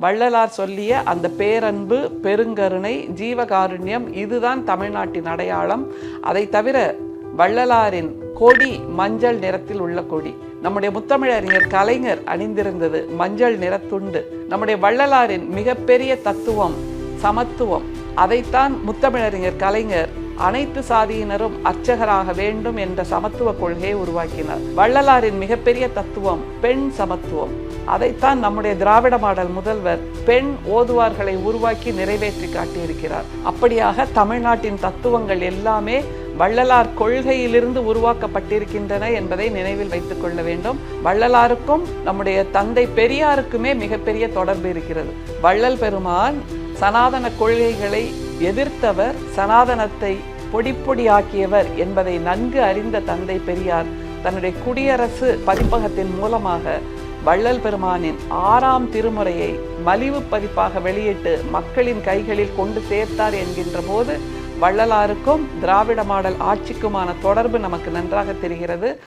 வள்ளலார் சொல்லிய அந்த பேரன்பு பெருங்கருணை ஜீவகாருண்யம் இதுதான் தமிழ்நாட்டின் அடையாளம். அதை தவிர வள்ளலாரின் கொடி மஞ்சள் நிறத்தில் உள்ள கொடி. நம்முடைய முத்தமிழறிஞர் கலைஞர் அணிந்திருந்தது மஞ்சள் நிறத்துண்டு. நம்முடைய வள்ளலாரின் மிகப்பெரிய தத்துவம் சமத்துவம் அதைத்தான் முத்தமிழறிஞர் கலைஞர் அனைத்து சாதியினரும் அர்ச்சகராக வேண்டும் என்ற சமத்துவ கொள்கையை உருவாக்கினார். வள்ளலாரின் மிகப்பெரிய தத்துவம் பெண் சமத்துவம். அதைத்தான் நம்முடைய திராவிட மாடல் முதல்வர் பெண் ஓதுவார்களை உருவாக்கி நிறைவேற்றி காட்டியிருக்கிறார். அப்படியாக தமிழ்நாட்டின் தத்துவங்கள் எல்லாமே வள்ளலார் கொள்கையிலிருந்து உருவாக்கப்பட்டிருக்கின்றன என்பதை நினைவில் வைத்துக் கொள்ள வேண்டும். வள்ளலாருக்கும் நம்முடைய தந்தை பெரியாருக்குமே மிகப்பெரிய தொடர்பு இருக்கிறது. வள்ளல் பெருமான் சனாதன கொள்கைகளை எதிர்த்தவர் சனாதனத்தை பொடிப்பொடியாக்கியவர் என்பதை நன்கு அறிந்த தந்தை பெரியார் தன்னுடைய குடியரசு பதிப்பகத்தின் மூலமாக வள்ளல் பெருமானின் ஆறாம் திருமுறையை மலிவு பதிப்பாக வெளியிட்டு மக்களின் கைகளில் கொண்டு சேர்த்தார் என்கின்ற போது வள்ளலாருக்கும் திராவிட மாடல் ஆட்சிக்குமான தொடர்பு நமக்கு நன்றாக தெரிகிறது.